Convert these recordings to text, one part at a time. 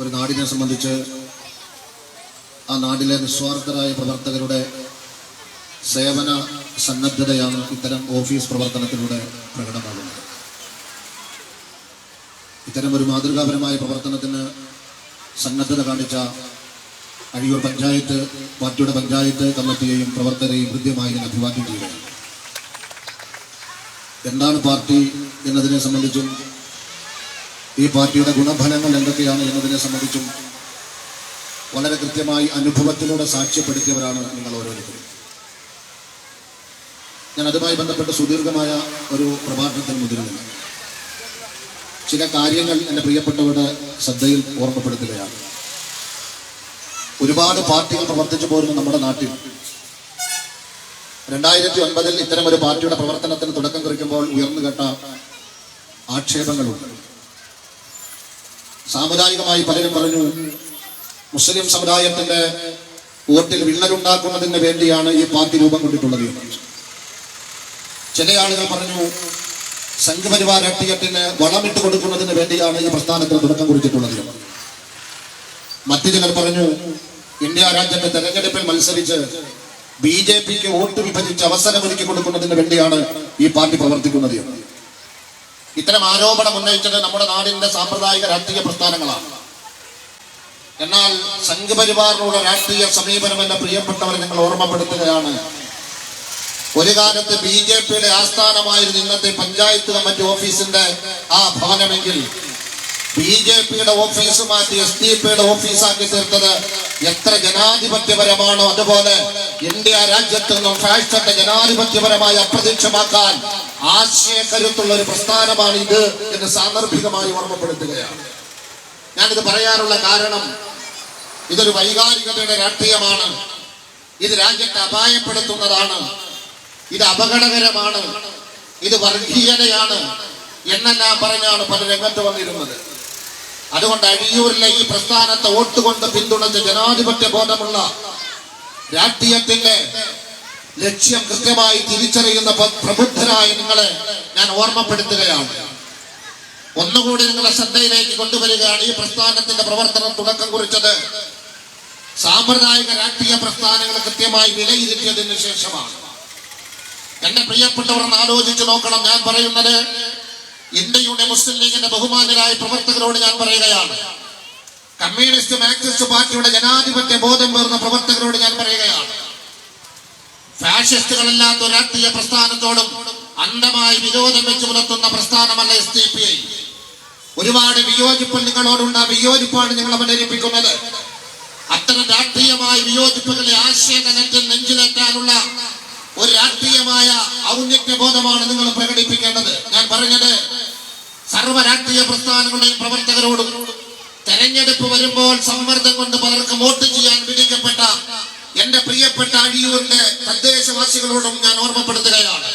ഒരു നാടിനെ സംബന്ധിച്ച് ആ നാടിലെ നിസ്വാർത്ഥരായ പ്രവർത്തകരുടെ സേവന സന്നദ്ധതയാണ് ഇത്തരം ഓഫീസ് പ്രവർത്തനത്തിലൂടെ പ്രകടമാകുന്നത്. ഇത്തരം ഒരു മാതൃകാപരമായ പ്രവർത്തനത്തിന് സന്നദ്ധത കാണിച്ച അഴിയൂർ പഞ്ചായത്ത് പാർട്ടിയുടെ പഞ്ചായത്ത് കമ്മിറ്റിയെയും പ്രവർത്തകരെയും ഹൃദ്യമായി ഞാൻ അഭിവാദ്യം ചെയ്യുകയാണ്. എന്താണ് പാർട്ടി എന്നതിനെ സംബന്ധിച്ചും ഈ പാർട്ടിയുടെ ഗുണഫലങ്ങൾ എന്തൊക്കെയാണ് എന്നതിനെ സംബന്ധിച്ചും വളരെ കൃത്യമായി അനുഭവത്തിലൂടെ സാക്ഷ്യപ്പെടുത്തിയവരാണ് നിങ്ങൾ ഓരോരുത്തരും. ഞാൻ അതുമായി ബന്ധപ്പെട്ട് സുദീർഘമായ ഒരു പ്രഭാഷണത്തിൽ മുതിരുന്നില്ല. ചില കാര്യങ്ങൾ എന്റെ പ്രിയപ്പെട്ടവരുടെ ശ്രദ്ധയിൽ ഓർമ്മപ്പെടുത്തുകയാണ്. ഒരുപാട് പാർട്ടികൾ പ്രവർത്തിച്ചു പോരുന്നു നമ്മുടെ നാട്ടിൽ രണ്ടായിരത്തി ഒൻപതിൽ ഇത്തരം ഒരു പാർട്ടിയുടെ പ്രവർത്തനത്തിന് തുടക്കം കുറിക്കുമ്പോൾ ഉയർന്നു കേട്ട ആക്ഷേപങ്ങളുണ്ട്. സാമുദായികമായി പലരും പറഞ്ഞു മുസ്ലിം സമുദായത്തിന്റെ വോട്ടിൽ വിള്ളലുണ്ടാക്കുന്നതിന് വേണ്ടിയാണ് ഈ പാർട്ടി രൂപം കൊണ്ടിട്ടുള്ളത് ചില ആളുകൾ പറഞ്ഞു സംഘപരിവാർ രാഷ്ട്രീയത്തിന് വളമിട്ട് കൊടുക്കുന്നതിന് വേണ്ടിയാണ് ഈ പ്രസ്ഥാനത്തിന് തുടക്കം കുറിച്ചിട്ടുള്ളത് മറ്റു ചിലർ പറഞ്ഞു ഇന്ത്യ രാജ്യത്തെ തെരഞ്ഞെടുപ്പിൽ മത്സരിച്ച് ബി ജെ പിക്ക് വോട്ട് വിഭജിച്ച് അവസരമൊരുക്കി കൊടുക്കുന്നതിന് വേണ്ടിയാണ് ഈ പാർട്ടി പ്രവർത്തിക്കുന്നത്. ഇത്തരം ആരോപണം ഉന്നയിച്ചത് നമ്മുടെ നാടിന്റെ സാമ്പ്രദായിക രാഷ്ട്രീയ പ്രസ്ഥാനങ്ങളാണ്. എന്നാൽ സംഘപരിവാറിനുള്ള രാഷ്ട്രീയ സമീപനം എന്ന പ്രിയപ്പെട്ടവരെ നിങ്ങൾ ഓർമ്മപ്പെടുത്തുകയാണ്. ഒരു കാലത്ത് ബി ജെ പിയുടെ ആസ്ഥാനമായിരുന്നു ഇന്നത്തെ പഞ്ചായത്ത് കമ്മിറ്റി ഓഫീസിന്റെ ആ ഭവനമെങ്കിൽ ബി ജെ പിയുടെ ഓഫീസ് മാറ്റി എസ് ഡി പിയുടെ ഓഫീസാക്കി തീർത്തത് എത്ര ജനാധിപത്യപരമാണോ അതുപോലെ ഇന്ത്യ രാജ്യത്ത് നിന്നും ഫാഷന്റെ ജനാധിപത്യപരമായി അപ്രത്യക്ഷമാക്കാൻ ആശയക്കരുത്തുള്ള ഒരു പ്രസ്ഥാനമാണ് ഇത് എന്ന് സാന്ദർഭികമായി ഓർമ്മപ്പെടുത്തുകയാണ്. ഞാനിത് പറയാനുള്ള കാരണം ഇതൊരു വൈകാരികതയുടെ രാഷ്ട്രീയമാണ്. ഇത് രാജ്യത്തെ അപായപ്പെടുത്തുന്നതാണ്. ഇത് അപകടകരമാണ്. ഇത് വർഗീയതയാണ് എന്നെല്ലാം പറഞ്ഞാണ് പല രംഗത്ത് വന്നിരുന്നത്. അതുകൊണ്ട് അഴിയൂരിലെ ഈ പ്രസ്ഥാനത്തെ വോട്ടുകൊണ്ട് പിന്തുണച്ച് ജനാധിപത്യ ബോധമുള്ള രാഷ്ട്രീയത്തിന്റെ ലക്ഷ്യം കൃത്യമായി തിരിച്ചറിയുന്ന പ്രബുദ്ധരായ നിങ്ങളെ ഞാൻ ഓർമ്മപ്പെടുത്തുകയാണ്. ഒന്നുകൂടി നിങ്ങളെ ശ്രദ്ധയിലേക്ക് കൊണ്ടുവരികയാണ് ഈ പ്രസ്ഥാനത്തിന്റെ പ്രവർത്തനം തുടക്കം കുറിച്ചത്. സാമ്പ്രദായിക രാഷ്ട്രീയ പ്രസ്ഥാനങ്ങൾ കൃത്യമായി വിലയിരുത്തിയതിനു ശേഷമാണ്. എന്റെ പ്രിയപ്പെട്ടവർ ആലോചിച്ച് നോക്കണം. ഞാൻ പറയുന്നത് ഇന്ത്യയുടെ മുസ്ലിം ലീഗിന്റെ ബഹുമാനരായ പ്രവർത്തകരോട് ഞാൻ പറയുകയാണ്. കമ്മ്യൂണിസ്റ്റ് മാർക്സിസ്റ്റ് പാർട്ടിയുടെ ജനാധിപത്യ ബോധം പേർന്ന പ്രവർത്തകരോട് ഞാൻ പറയുകയാണ്. ഫാഷിസ്റ്റുകളല്ലാത്ത രാഷ്ട്രീയ പ്രസ്ഥാനത്തോടും അന്ധമായി വിരോധം വെച്ച് പുലർത്തുന്ന പ്രസ്ഥാനമല്ല എസ് ഡി പി ഐ ഒരുപാട് വിയോജിപ്പ് നിങ്ങളോടുണ്ട്. ആ വിയോജിപ്പാണ് നിങ്ങൾ അവതരിപ്പിക്കുന്നത് അത്തരം രാഷ്ട്രീയമായ വിയോജിപ്പുകളെ ആശയതലത്തിൽ നെഞ്ചിലേറ്റാനുള്ള ഒരു രാഷ്ട്രീയമായ ഔന്നത്യബോധമാണ് നിങ്ങൾ പ്രകടിപ്പിക്കേണ്ടത്. ഞാൻ പറഞ്ഞത് സർവ രാഷ്ട്രീയ പ്രസ്ഥാനങ്ങളുടെയും പ്രവർത്തകരോടും തെരഞ്ഞെടുപ്പ് വരുമ്പോൾ സമ്മർദ്ദം കൊണ്ട് പലർക്കും വോട്ട് ചെയ്യാൻ വിധിക്കപ്പെട്ട എന്റെ പ്രിയപ്പെട്ട അഴിയൂരിന്റെ തദ്ദേശവാസികളോടും ഞാൻ ഓർമ്മപ്പെടുത്തുകയാണ്.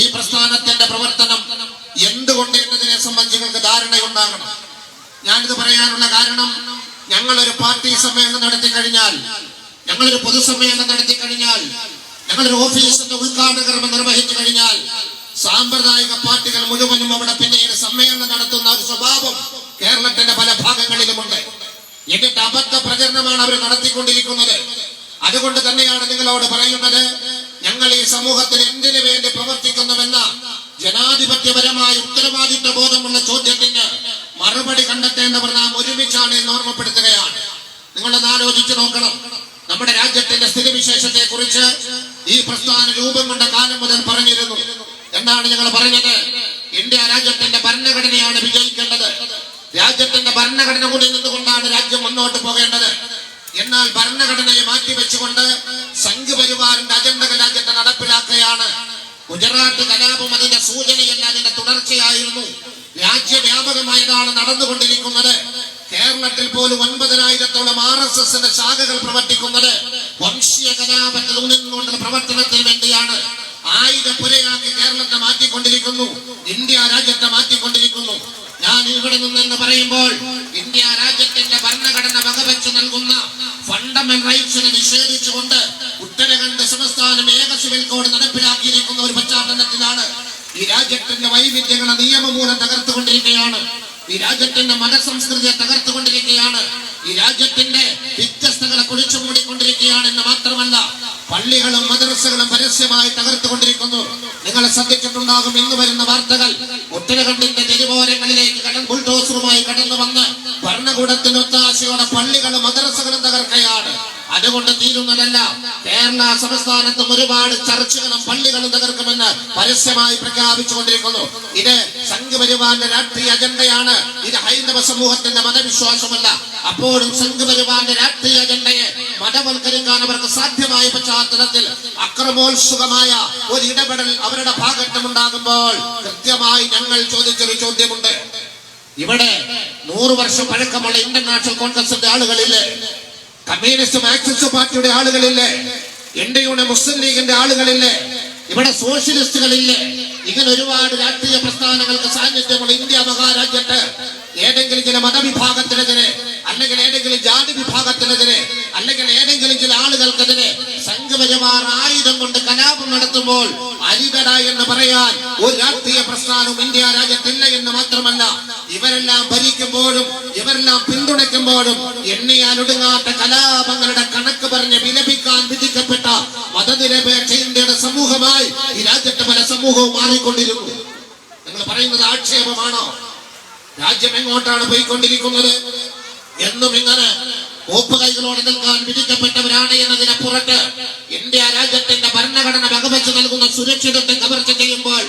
ഈ പ്രസ്ഥാനത്തിന്റെ പ്രവർത്തനം എന്തുകൊണ്ട് എന്നതിനെ സംബന്ധിച്ച് നിങ്ങൾക്ക് ധാരണയുണ്ടാകണം. ഞാനിത് പറയാനുള്ള കാരണം ഞങ്ങളൊരു പാർട്ടി സമ്മേളനം നടത്തി കഴിഞ്ഞാൽ ഞങ്ങളൊരു പൊതുസമ്മേളനം നടത്തി കഴിഞ്ഞാൽ ഞങ്ങളൊരു ഓഫീസിന്റെ ഉദ്ഘാടന കർമ്മം നിർവഹിച്ചു കഴിഞ്ഞാൽ സാമ്പ്രദായിക പാർട്ടികൾ മുഴുവനും അവിടെ പിന്നീട് സമ്മേളനം നടത്തുന്ന ഒരു സ്വഭാവം കേരളത്തിന്റെ പല ഭാഗങ്ങളിലുമുണ്ട്. എന്നിട്ട് അബദ്ധ പ്രചരണമാണ് അവർ നടത്തിക്കൊണ്ടിരിക്കുന്നത്. അതുകൊണ്ട് തന്നെയാണ് നിങ്ങളോട് പറയുന്നത് ഞങ്ങൾ ഈ സമൂഹത്തിൽ എന്തിനു വേണ്ടി പ്രവർത്തിക്കുന്നുവെന്ന ജനാധിപത്യപരമായ ഉത്തരവാദിത്വ ബോധമുള്ള ചോദ്യത്തിന് മറുപടി കണ്ടെത്തേണ്ടവർ നാം ഒരുമിച്ചാണ് എന്ന് ഓർമ്മപ്പെടുത്തുകയാണ്. നിങ്ങളൊന്ന് ആലോചിച്ചു നോക്കണം. നമ്മുടെ രാജ്യത്തിന്റെ സ്ഥിതിവിശേഷത്തെ കുറിച്ച് ഈ പ്രസ്ഥാന രൂപം കൊണ്ട കാലം മുതൽ പറഞ്ഞിരുന്നു. എന്നാണ് ഞങ്ങൾ പറഞ്ഞത്? ഇന്ത്യ രാജ്യത്തിന്റെ ഭരണഘടനയാണ് വിജയിക്കേണ്ടത്. രാജ്യത്തിന്റെ ഭരണഘടന കൂടി നിന്നുകൊണ്ടാണ് രാജ്യം മുന്നോട്ട് പോകേണ്ടത്. എന്നാൽ ഭരണഘടനയെ മാറ്റിവെച്ചുകൊണ്ട് സംഘപരിവാറിന്റെ അജണ്ടകൾ രാജ്യത്തെ നടപ്പിലാക്കുകയാണ്. ഗുജറാത്ത് കലാപം അതിന്റെ സൂചനയല്ല അതിന്റെ തുടർച്ചയായിരുന്നു. രാജ്യവ്യാപകമായതാണ് നടന്നുകൊണ്ടിരിക്കുന്നത്. കേരളത്തിൽ പോലും ഒൻപതിനായിരത്തോളം ആർ എസ് എസിന്റെ ശാഖകൾ പ്രവർത്തിക്കുന്നത് വംശീയ കലാപത്തിൽ ഉണർന്നുകൊണ്ടുള്ള പ്രവർത്തനത്തിന് വേണ്ടിയാണ്. ആയുധ പുരയാക്കി കേരളത്തെ മാറ്റിക്കൊണ്ടിരിക്കുന്നു. ഇന്ത്യ രാജ്യത്തെ മാറ്റിക്കൊണ്ടിരിക്കുന്നു. ഞാൻ ഇവിടെ നിന്നെന്ന് പറയുമ്പോൾ ഇന്ത്യ രാജ്യത്തിന്റെ ഭരണഘടന വകവെച്ച് നൽകുന്ന ഫണ്ടമെന്റൽ റൈറ്റ്സിനെ നിഷേധിച്ചുകൊണ്ട് ഉത്തരാഖണ്ഡ് സംസ്ഥാനം ഏക സിവിൽ കോഡ് നടപ്പിലാക്കിയിരിക്കുന്ന ഒരു പശ്ചാത്തലത്തിലാണ് ഈ രാജ്യത്തിന്റെ വൈവിധ്യങ്ങളെ നിയമമൂലം തകർത്തുകൊണ്ടിരിക്കുകയാണ്. ഈ രാജ്യത്തിന്റെ മതസംസ്കൃതിയെ തകർത്തുകൊണ്ടിരിക്കുകയാണ്. ഈ രാജ്യത്തിന്റെ വ്യത്യസ്തകളെ കുഴിച്ചു മൂടിക്കൊണ്ടിരിക്കുകയാണ് എന്ന് മാത്രമല്ല പള്ളികളും മദ്രസകളും പരസ്യമായി തകർത്തുകൊണ്ടിരിക്കുന്നു. നിങ്ങൾ ശ്രദ്ധിച്ചിട്ടുണ്ടാകും ഇന്ന് വരുന്ന വാർത്തകൾ. ഉത്തരഖണ്ഡിന്റെ തെരുവോരങ്ങളിലേക്ക് കടൻ ബുൾഡോസറുമായി കടന്നു വന്ന് ഭരണകൂടത്തിന് ഒത്താശയോടെ പള്ളികളും മദ്രസകളും തകർക്കുകയാണ് അതുകൊണ്ട് തീരുന്നതല്ല. കേരള സംസ്ഥാനത്തും ഒരുപാട് ചർച്ചുകളും പള്ളികളും തകർക്കുമെന്ന് പരസ്യമായി പ്രഖ്യാപിച്ചുകൊണ്ടിരിക്കുന്നു. ഇത് സംഘപരിവാറിന്റെ രാഷ്ട്രീയ അജണ്ടയാണ്. ഇത് ഹൈന്ദവ സമൂഹത്തിന്റെ മതവിശ്വാസമല്ല. അപ്പോഴും സംഘപരിവാറിന്റെ രാഷ്ട്രീയ അജണ്ടയെ മതവൽക്കരിക്കാൻ അവർക്ക് സാധ്യമായ പശ്ചാത്തലത്തിൽ അക്രമോത്സുകമായ ഒരു ഇടപെടൽ അവരുടെ ഭാഗത്തുമുണ്ടാകുമ്പോൾ കൃത്യമായി ഞങ്ങൾ ചോദിച്ചൊരു ചോദ്യമുണ്ട്. ഇവിടെ നൂറ് വർഷം പഴക്കമുള്ള ഇന്ത്യൻ നാഷണൽ കോൺഗ്രസിന്റെ ആളുകളില്ലേ? കമ്മ്യൂണിസ്റ്റ് മാർക്സിസ്റ്റ് പാർട്ടിയുടെ ആളുകളില്ലേ? ഇന്ത്യയുടെ മുസ്ലിം ലീഗിന്റെ ആളുകളില്ലേ? ഇവിടെ സോഷ്യലിസ്റ്റുകളില്ലേ. ഇങ്ങനെ ഒരുപാട് രാഷ്ട്രീയ പ്രസ്ഥാനങ്ങൾക്ക് സാന്നിധ്യമുള്ള ഇന്ത്യ മഹാരാജ്യത്ത് ഏതെങ്കിലും ചില മതവിഭാഗത്തിനെതിരെ അല്ലെങ്കിൽ ഏതെങ്കിലും ജാതി വിഭാഗത്തിനെതിരെ അല്ലെങ്കിൽ ഏതെങ്കിലും ചില ആളുകൾക്കെതിരെ സംഘപരിമാർ ആയുധം കൊണ്ട് കലാപം നടത്തുമ്പോൾ അരിതട എന്ന് പറയാൻ ഒരു രാഷ്ട്രീയ പ്രസ്ഥാനവും ഇന്ത്യ രാജ്യത്തില്ല എന്ന് മാത്രമല്ല ഇവരെല്ലാം ഭരിക്കുമ്പോഴും ഇവരെല്ലാം പിന്തുണയ്ക്കുമ്പോഴും എണ്ണിയാൽ ഒടുങ്ങാത്ത കലാപങ്ങളുടെ കണക്ക് പറഞ്ഞ് വിലപിക്കാൻ വിധിക്കപ്പെട്ട മതനിരപേക്ഷ ഇന്ത്യയുടെ സമൂഹമായി ഈ രാജ്യത്തെ പല സമൂഹവും മാറിക്കൊണ്ടിരുന്നു നിങ്ങൾ പറയുന്നത് ആക്ഷേപമാണോ? രാജ്യം എങ്ങോട്ടാണ് പോയിക്കൊണ്ടിരിക്കുന്നത്? എന്നും ഇങ്ങനെ ഓപ്പ് കൈകളോട് നിൽക്കാൻ വിധിക്കപ്പെട്ടവരാണ് എന്നതിനപ്പുറത്ത് ഇന്ത്യ രാജ്യത്തിന്റെ ഭരണഘടന വകവെച്ച് നൽകുന്ന സുരക്ഷിതത്തെ കവർച്ച ചെയ്യുമ്പോൾ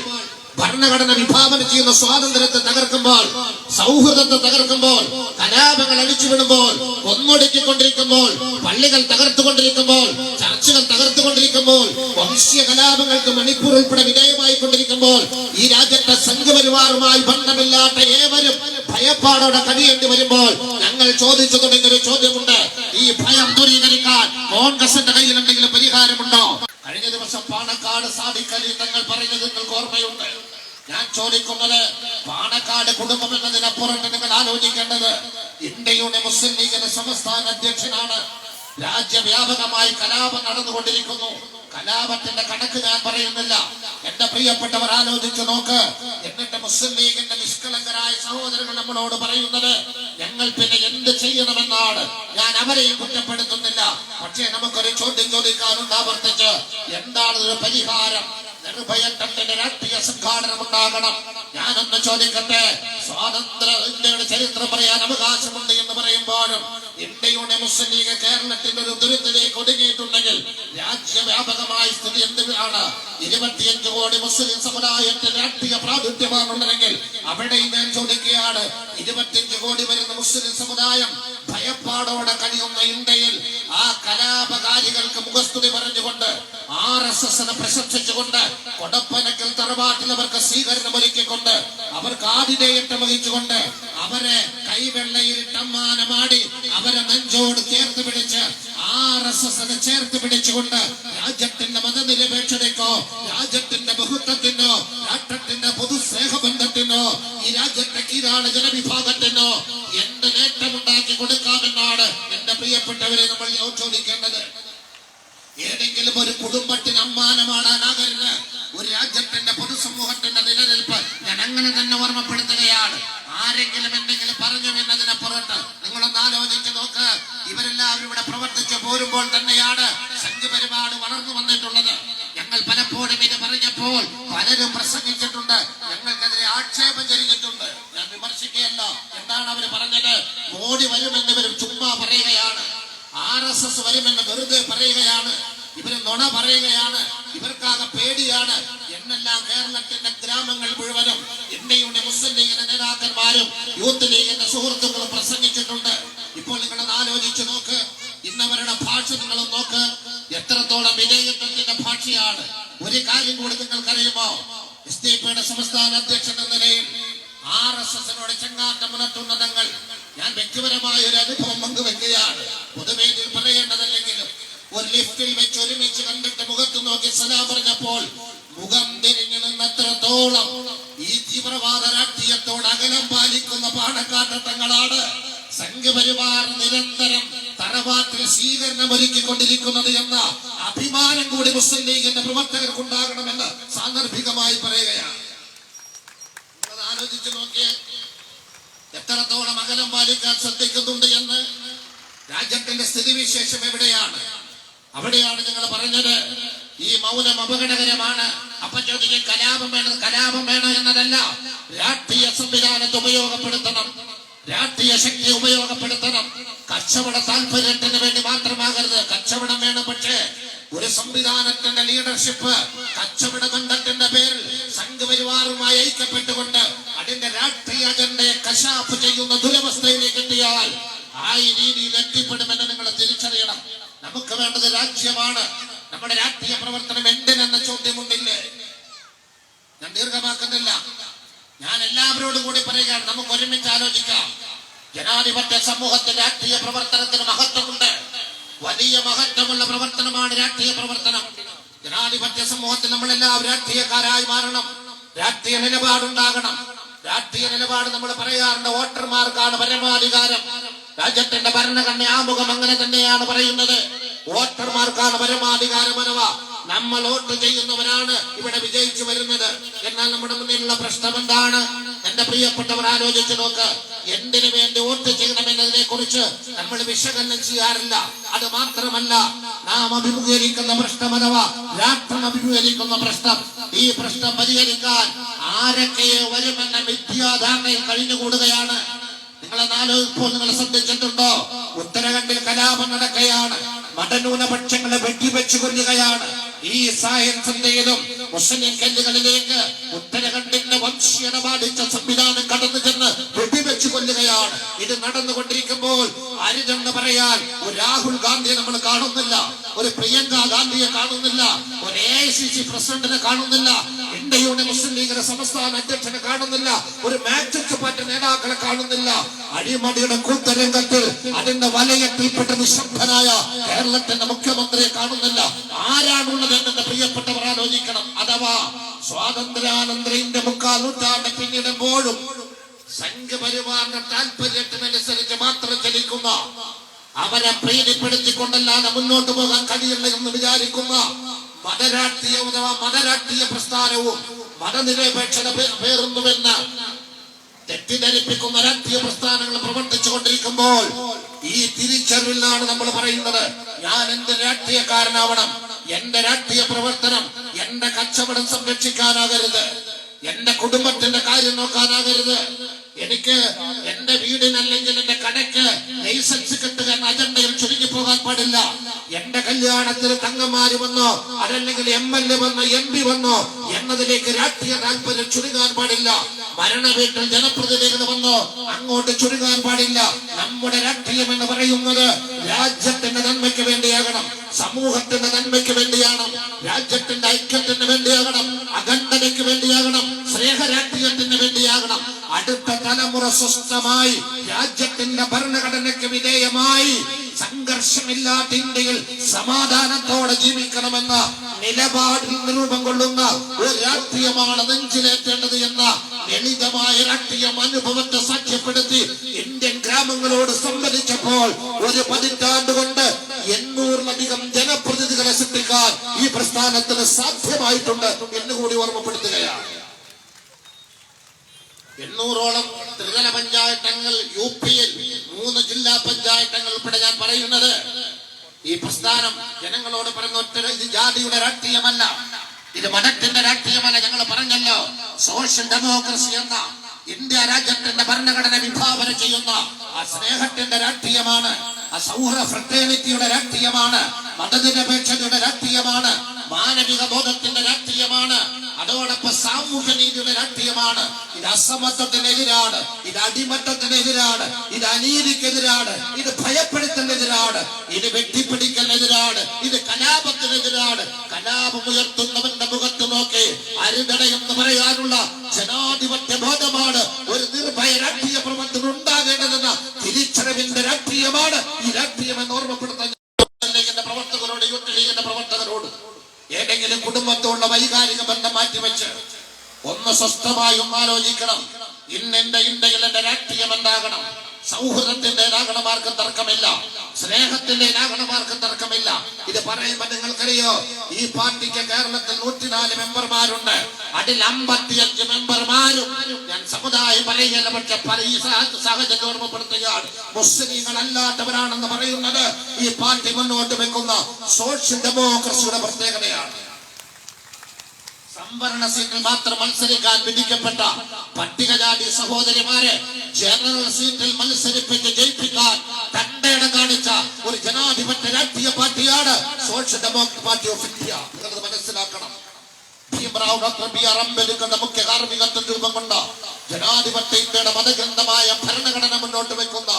ഭരണഘടന വിഭാവനം ചെയ്യുന്ന സ്വാതന്ത്ര്യത്തെ തകർക്കുമ്പോൾ സൗഹൃദത്തെ തകർക്കുമ്പോൾ കലാപങ്ങൾ അഴിച്ചുവിടുമ്പോൾ കൊന്നൊടുക്കിക്കൊണ്ടിരിക്കുമ്പോൾ പള്ളികൾ തകർത്തുകൊണ്ടിരിക്കുമ്പോൾ ചർച്ചുകൾ തകർത്തുകൊണ്ടിരിക്കുമ്പോൾ വംശീയ കലാപങ്ങൾക്ക് മണിപ്പൂർ ഉൾപ്പെടെ വിധേയമായി കൊണ്ടിരിക്കുമ്പോൾ ഈ രാജ്യത്തെ സംഘപരിവാറുമായി ബന്ധമില്ലാത്ത ഏവരും ഭയപ്പാടോടെ കഴിയേണ്ടി വരുമ്പോൾ ഞങ്ങൾ ചോദിച്ചു തുടങ്ങിയ ഒരു ചോദ്യമുണ്ട്. ഈ ഭയം ദൂരീകരിക്കാൻ കോൺഗ്രസിന്റെ കയ്യിൽ എന്തെങ്കിലും പരിഹാരമുണ്ടോ? ദിവസം പാണക്കാട് സാധിക്കലി തങ്ങൾ പറഞ്ഞത് നിങ്ങൾക്ക് ഓർമ്മയുണ്ട്? ഞാൻ ചോദിക്കുന്നത് പാണക്കാട് കുടുംബം എന്നതിനപ്പുറം നിങ്ങൾ ആലോചിക്കേണ്ടത് ഇന്ത്യയുടെ മുസ്ലിം ലീഗിന്റെ സംസ്ഥാന അധ്യക്ഷനാണ്. രാജ്യവ്യാപകമായി കലാപം നടന്നുകൊണ്ടിരിക്കുന്നു. കലാപത്തിന്റെ കണക്ക് ഞാൻ പറയുന്നില്ല. എന്റെ പ്രിയപ്പെട്ടവർ ആലോചിച്ചു നോക്ക്. എന്നിട്ട് മുസ്ലിം ലീഗിന്റെ നിഷ്കളങ്കരായ സഹോദരങ്ങൾ നമ്മളോട് പറയുന്നത് ഞങ്ങൾ പിന്നെ എന്ത് ചെയ്യണമെന്നാണ്? ഞാൻ അവരെയും കുറ്റപ്പെടുത്തുന്നില്ല. പക്ഷേ നമുക്കൊരു ചോദ്യം ചോദിക്കാനുണ്ട് ആവർത്തിച്ച്. എന്താണ് ഒരു പരിഹാരം? നിർഭയം തന്റെ രാഷ്ട്രീയ സംഘാടനം ഉണ്ടാകണം ഞാനൊന്ന് ചോദിക്കട്ടെ സ്വാതന്ത്ര്യ ഇന്ത്യയുടെ ചരിത്രം പറയാൻ അവകാശമുണ്ട് എന്ന് പറയുമ്പോഴും ഇന്ത്യയുടെ മുസ്ലിം ലീഗ് കേരളത്തിന്റെ ഒരു ദുരിതത്തിലേക്ക് ഒതുങ്ങിയിട്ടുണ്ടെങ്കിൽ രാജ്യവ്യാപകമായ സ്ഥിതി എന്താണ്? ഇരുപത്തിയഞ്ച് കോടി മുസ്ലിം സമുദായത്തിൽ രാഷ്ട്രീയ പ്രാതിനിധ്യമാണുണ്ടെങ്കിൽ അവിടെയും ഞാൻ ചോദിക്കുകയാണ് ഇരുപത്തിയഞ്ച് കോടി വരുന്ന മുസ്ലിം സമുദായം ഭയപ്പാടോടെ കഴിയുന്ന ഇന്ത്യയിൽ ആ കലാപകാരികൾക്ക് മുഖസ്തുതി പറഞ്ഞുകൊണ്ട് ആർ എസ് എസിനെ പ്രശംസിച്ചുകൊണ്ട് കൊടപ്പനക്കൽ തറവാട്ടിൽ അവർക്ക് സ്വീകരണം ഒരുക്കിക്കൊണ്ട് അവർക്ക് ആതിഥേയത്വം വഹിച്ചുകൊണ്ട് അവരെ കൈവെള്ളയിൽ ടമ്മാനമാടി അവരെ നെഞ്ചോട് ചേർത്ത് പിടിച്ച് ആർ എസ് എസിനെ ചേർത്ത് പിടിച്ചുകൊണ്ട് രാജ്യത്തിന്റെ മതനിരപേക്ഷതയ്ക്കോ രാജ്യത്തിന്റെ ബഹുത്വത്തിനോ രാഷ്ട്രത്തിന്റെ പൊതുസ്നേഹബന്ധത്തിനോ ഈ രാജ്യത്തെ കീഴാണ് ജനവിഭാഗത്തിനോ എന്ത് നേട്ടമുണ്ടാക്കി കൊടുക്കാമെന്നാണ് എന്റെ പ്രിയപ്പെട്ടവരെ നമ്മൾ ചോദിക്കേണ്ടത്. ഏതെങ്കിലും ഒരു കുടുംബത്തിന് അമ്മാനമാടാനാകരുത്. ഒരു രാജ്യത്തിന്റെ പൊതുസമൂഹത്തിന്റെ നിലനിൽപ്പ് ഞാൻ അങ്ങനെ തന്നെ ഓർമ്മപ്പെടുത്തുകയാണ്. ആരെങ്കിലും എന്തെങ്കിലും പറഞ്ഞു എന്നതിനെ പുറത്ത് നിങ്ങളൊന്ന് ആലോചിച്ച് നോക്ക്. ഇവരെല്ലാവരും ഇവിടെ പ്രവർത്തിച്ചു പോരുമ്പോൾ തന്നെയാണ് സംഘപരിപാട് വളർന്നു വന്നിട്ടുള്ളത് ഞങ്ങൾ പലപ്പോഴും ഇത് പറഞ്ഞപ്പോൾ പലരും പ്രസംഗിച്ചിട്ടുണ്ട് ഞങ്ങൾക്കെതിരെ ആക്ഷേപം ചരിഞ്ഞിട്ടുണ്ട് ഞാൻ വിമർശിക്കുകയല്ല എന്താണ് അവർ പറഞ്ഞത് മോഡി വരുമെന്ന് ഇവർ ചുമ്മാ പറയുകയാണ് ആർ എസ് എസ് വരുമെന്ന് വെറുതെ പറയുകയാണ്. ഇവർ നുണ പറയുകയാണ്. ഇവർക്കാകെ പേടിയാണ്. എന്നെല്ലാം കേരളത്തിന്റെ ഗ്രാമങ്ങൾ മുഴുവനും ഇന്ത്യയുടെ മുസ്ലിം ലീഗിന്റെ നേതാക്കന്മാരും യൂത്ത് ലീഗിന്റെ സുഹൃത്തുക്കളും പ്രസംഗിച്ചിട്ടുണ്ട്. ഇപ്പോൾ നിങ്ങളത് ആലോചിച്ചു നോക്ക്. ഇന്നവരുടെ ഭാഷ നിങ്ങൾ നോക്ക്. എത്രത്തോളം വിധേയത്വത്തിന്റെ ഭാഷയാണ്. ഒരു കാര്യം കൂടി നിങ്ങൾക്കറിയുമോ? എസ് ഡി പിയുടെ സംസ്ഥാന അധ്യക്ഷൻ എന്ന നിലയിൽ ആർ എസ് എസിനോട് ചെങ്ങാറ്റം ഉണർത്തുന്നതങ്ങൾ ഞാൻ വ്യക്തിപരമായ ഒരു അനുഭവം പങ്കുവെക്കുകയാണ് പൊതുവേദിയിൽ പറയേണ്ടതല്ലെങ്കിലും ഒരു ലിഫ്റ്റിൽ വെച്ച് ഒരുമിച്ച് കണ്ടിട്ട് മുഖത്ത് നോക്കി സലാം പറഞ്ഞപ്പോൾ മുഖം തിരിഞ്ഞു നിന്നത്രത്തോളം ഈ തീവ്രവാദ രാഷ്ട്രീയത്തോട് അകലം പാലിക്കുന്ന പാണക്കാട്ടങ്ങളാണ് സംഘപരിവാർ നിരന്തരം തറവാട്ടിൽ സ്വീകരണം ഒരുക്കിക്കൊണ്ടിരിക്കുന്നത് എന്ന അഭിമാനം കൂടി മുസ്ലിം ലീഗിന്റെ പ്രവർത്തകർക്കുണ്ടാകണമെന്ന് സാന്ദർഭികമായി പറയുകയാണ്. ആലോചിച്ചു എത്രത്തോളം അകലം പാലിക്കാൻ ശ്രദ്ധിക്കുന്നുണ്ട് എന്ന് രാജ്യത്തിന്റെ സ്ഥിതിവിശേഷം എവിടെയാണ്? അവിടെയാണ് ഞങ്ങൾ പറഞ്ഞത് ഈ മൗനം അപകടകരമാണ്. അപ്പൊ ചോദിക്കും കലാപം വേണം കലാപം വേണം എന്നതല്ല. രാഷ്ട്രീയ സംവിധാനത്തെ ഉപയോഗപ്പെടുത്തണം. രാഷ്ട്രീയ ശക്തി ഉപയോഗപ്പെടുത്തണം. കച്ചവട താല്പര്യത്തിന് വേണ്ടി മാത്രമാകരുത്. കച്ചവടം വേണം പക്ഷേ ഒരു സംവിധാനത്തിന്റെ ലീഡർഷിപ്പ് കച്ചവട ബന്ധത്തിന്റെ പേരിൽ സംഘപരിവാറുമായി ഐക്യപ്പെട്ടുകൊണ്ട് അതിന്റെ രാഷ്ട്രീയ അജണ്ടയെ കശാപ്പ് ചെയ്യുന്ന ദുരവസ്ഥയിലേക്ക് എത്തിയാൽ ആ രീതിയിൽ എത്തിപ്പെടുമെന്ന് നിങ്ങൾ തിരിച്ചറിയണം. നമുക്ക് വേണ്ടത് രാജ്യമാണ്. നമ്മുടെ രാഷ്ട്രീയ പ്രവർത്തനം എന്തിനെന്ന ചോദ്യമുണ്ടില്ലേ? ഞാൻ ദീർഘമാക്കുന്നില്ല. ഞാൻ എല്ലാവരോടും കൂടി പറയുകയാണ്. നമുക്ക് ഒരുമിച്ച് ആലോചിക്കാം. ജനാധിപത്യ സമൂഹത്തിൽ രാഷ്ട്രീയ പ്രവർത്തനത്തിന് മഹത്വമുണ്ട്. വലിയ മഹത്വമുള്ള പ്രവർത്തനമാണ് രാഷ്ട്രീയ പ്രവർത്തനം. ജനാധിപത്യ സമൂഹത്തിൽ നമ്മളെല്ലാം രാഷ്ട്രീയക്കാരായി മാറണം. രാഷ്ട്രീയ നിലപാടുണ്ടാകണം. രാഷ്ട്രീയ നിലപാട് നമ്മൾ പറയാറുണ്ട് വോട്ടർമാർക്കാണ് പരമാധികാരം. രാജ്യത്തിന്റെ ഭരണഘടന ആമുഖം അങ്ങനെ തന്നെയാണ് പറയുന്നത്. വോട്ടർമാർക്കാണ് പരമാധികാരം അഥവാ നമ്മൾ വോട്ട് ചെയ്യുന്നവരാണ് ഇവിടെ വിജയിച്ചു വരുന്നത്. എന്നാൽ നമ്മുടെ മുന്നിലുള്ള പ്രശ്നം എന്താണ്? എന്റെ പ്രിയപ്പെട്ടവർ ആലോചിച്ചു നോക്ക്. എന്തിനു വേണ്ടി വോട്ട് ചെയ്യണമെന്നതിനെ കുറിച്ച് നമ്മൾ വിശകലനം ചെയ്യാറില്ല. അത് മാത്രമല്ല നാം അഭിമുഖീകരിക്കുന്ന പ്രശ്നം അഥവാ രാഷ്ട്രം അഭിമുഖീകരിക്കുന്ന പ്രശ്നം. ഈ പ്രശ്നം പരിഹരിക്കാൻ ആരൊക്കെ വരുമെന്ന മിഥ്യാധാരണയിൽ കഴിഞ്ഞുകൂടുകയാണ്. നിങ്ങളെ നാലോപ്പോൾ നിങ്ങൾ ശ്രദ്ധിച്ചിട്ടുണ്ടോ? ഉത്തരാഖണ്ഡിൽ കലാപം നടക്കുകയാണ്. മതന്യൂനപക്ഷങ്ങളെ വെട്ടിവെച്ചു കൊല്ലുകയാണ് ഈ സായൻസിന്റെയും മുസ്ലിം കല്ലുകളിലേക്ക് ഉത്തരഖണ്ഡിന്റെ വംശീയത ബാധിച്ച സംവിധാനം കടന്നു ചെന്ന് വെടിവെച്ചു കൊല്ലുകയാണ്. ഇത് നടന്നുകൊണ്ടിരിക്കുമ്പോൾ അരുതെന്ന് പറയാൻ ഒരു രാഹുൽ ഗാന്ധിയെ നമ്മൾ കാണുന്നില്ല ഒരു പ്രിയങ്ക ഗാന്ധിയെ കാണുന്നില്ല ഒരു എ ഐ സി സി പ്രസിഡന്റിനെ കാണുന്നില്ല ഇന്ത്യയുടെ മുസ്ലിം ലീഗിന്റെ സംസ്ഥാന അധ്യക്ഷനെ കാണുന്നില്ല. ഒരു മാറ്റിച്ച് പറ്റ നേതാക്കളെ കാണുന്നില്ല. അടിമടിയുടെ കൂത്തരംഗത്ത് അതിന്റെ വലയത്തിൽപ്പെട്ട നിശബ്ദനായ കേരളത്തിന്റെ മുഖ്യമന്ത്രിയെ കാണുന്നില്ല. ആരാണുള്ളത് എന്നെ പ്രിയപ്പെട്ടവർ ആലോചിക്കണം. അഥവാ സ്വാതന്ത്ര്യാനന്തര ഇന്ത്യ മുക്കാൽ നൂറ്റാണ്ട് പിന്നിടുമ്പോഴും സംഘപരിവാറിന്റെ താല്പര്യത്തിനനുസരിച്ച് മാത്രം ചലിക്കുന്ന അവരെ പ്രീതിപ്പെടുത്തിക്കൊണ്ടല്ലാതെ മുന്നോട്ട് പോകാൻ കഴിയില്ല എന്ന് വിചാരിക്കുന്ന മതരാഷ്ട്രീയവും അഥവാ മതരാഷ്ട്രീയ പ്രസ്ഥാനവും മതനിരപേക്ഷത പേറുന്നുവെന്ന് തെറ്റിദ്ധരിപ്പിക്കുന്ന രാഷ്ട്രീയ പ്രസ്ഥാനങ്ങൾ പ്രവർത്തിച്ചു കൊണ്ടിരിക്കുമ്പോൾ ഈ തിരിച്ചറിവിലാണ് നമ്മൾ പറയുന്നത്. ഞാൻ എന്റെ രാഷ്ട്രീയക്കാരനാവണം. എന്റെ രാഷ്ട്രീയ പ്രവർത്തനം എന്റെ കച്ചവടം സംരക്ഷിക്കാനാകരുത്. എന്റെ കുടുംബത്തിന്റെ കാര്യം നോക്കാനാകരുത്. എനിക്ക് എന്റെ വീടിനല്ലെങ്കിൽ എന്റെ കടയ്ക്ക് ലൈസൻസ് കിട്ടുക അജണ്ടയിൽ ചുരുങ്ങി പോകാൻ പാടില്ല. എന്റെ കല്യാണത്തിൽ തങ്ങന്മാര് വന്നോ അതല്ലെങ്കിൽ എം എൽ എ വന്നോ എം പി വന്നോ എന്നതിലേക്ക് രാഷ്ട്രീയ താല്പര്യം ചുരുങ്ങാൻ പാടില്ല. മരണ വീട്ടിൽ ജനപ്രതിനിധികൾ വന്നോ അങ്ങോട്ട് ചുരുങ്ങാൻ പാടില്ല. നമ്മുടെ രാഷ്ട്രീയം എന്ന് പറയുന്നത് രാജ്യത്തിന്റെ നന്മയ്ക്ക് വേണ്ടിയാകണം സമൂഹത്തിന്റെ നന്മയ്ക്ക് വേണ്ടിയാണ് രാജ്യത്തിന്റെ ഐക്യത്തിന് വേണ്ടിയാകണം അഖണ്ഡതയ്ക്ക് വേണ്ടിയാകണം സ്നേഹരാഷ്ട്രീയത്തിന് വേണ്ടിയാകണം അടുത്ത തലമുറ സ്വസ്ഥമായി രാജ്യത്തിന്റെ ഭരണഘടനയ്ക്ക് വിധേയമായി സംഘർഷമില്ലാത്ത ഇന്ത്യയിൽ സമാധാനത്തോടെ ജീവിക്കണമെന്ന നിലപാടിൽ രൂപം കൊള്ളുന്ന ഒരു രാഷ്ട്രീയമാണ് നെഞ്ചിലേറ്റേണ്ടത് എന്ന ലളിതമായ രാഷ്ട്രീയം അനുഭവത്തെ സാക്ഷ്യപ്പെടുത്തി ഇന്ത്യൻ ഗ്രാമങ്ങളോട് സംവദിച്ചപ്പോൾ ഒരു പതിറ്റാണ്ട് കൊണ്ട് എണ്ണൂറിലധികം ജനപ്രതിനിധികളെ സൃഷ്ടിക്കാൻ ഈ പ്രസ്ഥാനത്തിന് സാധ്യമായിട്ടുണ്ട് എന്ന് കൂടി ഓർമ്മപ്പെടുത്തുകയാണ്. എണ്ണൂറോളം ത്രിതല പഞ്ചായത്തങ്ങൾ യു പിയിൽ മൂന്ന് ജില്ലാ പഞ്ചായത്തങ്ങൾ ഉൾപ്പെടെ ഞാൻ പറയുന്നത്. ഈ പ്രസ്ഥാനം ജനങ്ങളോട് പറഞ്ഞ ഒറ്റ ഇത് ജാതിയുടെ രാഷ്ട്രീയമല്ല. ഇത് മതത്തിന്റെ രാഷ്ട്രീയമല്ല ഞങ്ങൾ പറഞ്ഞല്ലോ. സോഷ്യൽ ഡെമോക്രസി എന്ന ഇന്ത്യ രാജ്യത്തിന്റെ ഭരണഘടന വിഭാവന ചെയ്യുന്ന ആ സ്നേഹത്തിന്റെ രാഷ്ട്രീയമാണ് ആ സൗഹൃദ ഫ്രട്ടേണിറ്റിയുടെ രാഷ്ട്രീയമാണ് മതനിരപേക്ഷതയുടെ രാഷ്ട്രീയമാണ് മാനവിക ബോധത്തിന്റെ രാഷ്ട്രീയമാണ് അതോടൊപ്പം സാമൂഹ്യ നീതിയുടെ രാഷ്ട്രീയമാണ്. ഇത് അസമത്വത്തിനെതിരാണ്. ഇത് അടിമത്തത്തിനെതിരാണ്. ഇത് അനീതിക്കെതിരാണ്. ഇത് ഭയപ്പെടുത്തലിനെതിരാണ്. ഇത് വെട്ടിപ്പിടിക്കലിനെതിരാണ്. ഇത് കലാപത്തിനെതിരാണ്. കലാപം ഉയർത്തുന്നവന്റെ മുഖത്ത് നോക്കി അരുതടയെന്ന് പറയാനുള്ള ജനാധിപത്യ ബോധമാണ്. ഒരു നിർഭയ രാഷ്ട്രീയ പ്രവർത്തനം ഉണ്ടാകേണ്ടതെന്ന തിരിച്ചറിവിന്റെ രാഷ്ട്രീയമാണ് ഈ രാഷ്ട്രീയം എന്ന് ഓർമ്മപ്പെടുത്താൻ പ്രവർത്തകരോട് യൂത്ത് പ്രവർത്തകരോട്. ഏതെങ്കിലും കുടുംബത്തോടുള്ള വൈകാരിക ബന്ധം മാറ്റിവെച്ച് ഒന്ന് സ്വസ്ഥമായി ഒന്ന് ആലോചിക്കണം. ഇന്ന് എന്റെ ഇന്ത്യയിൽ എന്റെ രാഷ്ട്രീയം എന്താകണം? സൗഹൃദത്തിന്റേതാകണം നാഗണമാർക്ക് തർക്കമില്ല. സ്നേഹത്തിന്റെ നാഗണമാർക്ക് തർക്കമില്ല. ഇത് പറയുമ്പോ നിങ്ങൾക്കറിയോ? ഈ പാർട്ടിക്ക് കേരളത്തിൽ നൂറ്റിനാല് മെമ്പർമാരുണ്ട്. അതിൽ അമ്പത്തിയഞ്ച് മെമ്പർമാരും ഞാൻ സമുദായം പറയുകയല്ല പക്ഷെ ഈ സാഹചര്യം ഓർമ്മപ്പെടുത്തുകയാണ്. മുസ്ലിങ്ങൾ അല്ലാത്തവരാണെന്ന് പറയുന്നത് ഈ പാർട്ടി മുന്നോട്ട് വെക്കുന്ന സോഷ്യൽ ഡെമോക്രസിയുടെ പ്രത്യേകതയാണ്. സംവരണ സീറ്റിൽ മാത്രം മത്സരിക്കാൻ വിധിക്കപ്പെട്ട പട്ടികജാതി സഹോദരിമാരെ ജനറൽ സീറ്റിൽ മത്സരിപ്പിച്ച് ജയിപ്പിക്കാൻ തണ്ടയിടം കാണിച്ച ഒരു ജനാധിപത്യ രാഷ്ട്രീയ പാർട്ടിയാണ് social democrat party of India. നിങ്ങളത് മനസ്സിലാക്കണം. ഡോക്ടർ ബി ആർ അംബേദ്കറുടെ മുഖ്യ കാർമ്മികത്വം രൂപം കൊണ്ട ജനാധിപത്യ മതഗ്രന്ഥമായ ഭരണഘടന മുന്നോട്ട് വെക്കുന്ന